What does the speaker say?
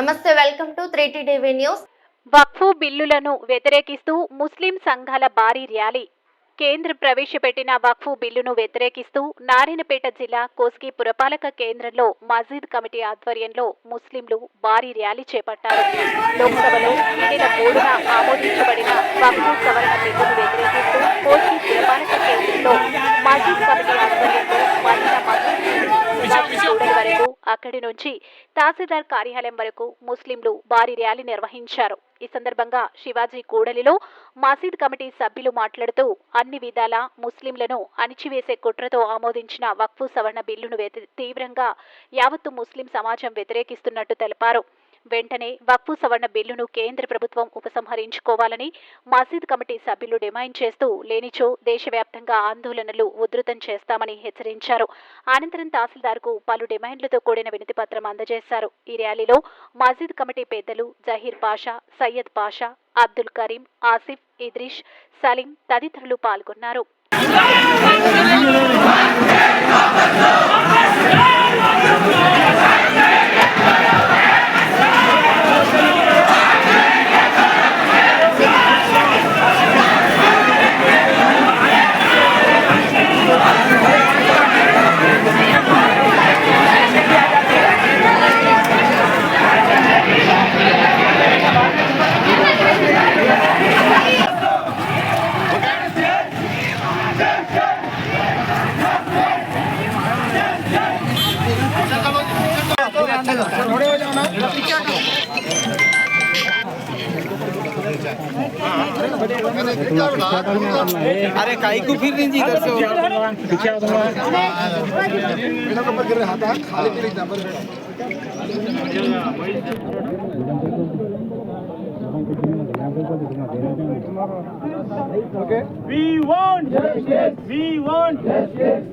నమస్తే welcome to three TV news. వక్ఫు బిల్లులను వ్యతిరేకిస్తూ ముస్లిం సంఘాల భారీ ర్యాలీ. కేంద్ర ప్రవేశపెట్టిన వక్ఫు బిల్లును వ్యతిరేకిస్తూ నారాయణపేట జిల్లా కోస్గి పురపాలక కేంద్రంలో మజీద్ కమిటీ ఆధ్వర్యంలో ముస్లింలు భారీ ర్యాలీ చేపట్టారు. లోక్సభలో ఈ నెల మూడున ఆమోదించబడిన వక్ఫు సవరణ బిల్లును వ్యతిరేకిస్తూ కోస్గి పురపాలక కేంద్రంలో మజీద్ కమిటీ ఆధ్వర్యంలో మహిళా మసీద్ శివాజీ కూడలి వరకు అక్కడి నుంచి తహసీల్దార్ కార్యాలయం వరకు ముస్లింలు భారీ ర్యాలీ నిర్వహించారు. ఈ సందర్భంగా శివాజీ కూడలిలో మసీద్ కమిటీ సభ్యులు మాట్లాడుతూ అన్ని విధాల ముస్లింలను అణిచివేసే కుట్రతో ఆమోదించిన వక్ఫు సవరణ బిల్లును తీవ్రంగా యావత్తు ముస్లిం సమాజం వ్యతిరేకిస్తున్నట్టు తెలిపారు. వెంటనే వక్ఫు సవరణ బిల్లును కేంద్ర ప్రభుత్వం ఉపసంహరించుకోవాలని మసీద్ కమిటీ సభ్యులు డిమాండ్ చేస్తూ లేనిచో దేశవ్యాప్తంగా ఆందోళనలు ఉధృతం చేస్తామని హెచ్చరించారు. అనంతరం తహసీల్దార్కు పలు డిమాండ్లతో కూడిన వినతిపత్రం అందజేశారు. ఈ ర్యాలీలో మసీద్ కమిటీ పెద్దలు జహీర్ పాషా సయ్యద్ పాషా అబ్దుల్ కరీం ఆసిఫ్ ఇద్రిష్ సలీం తదితరులు పాల్గొన్నారు. अरे काई को फिर नहीं जी इधर से We want justice. We want justice.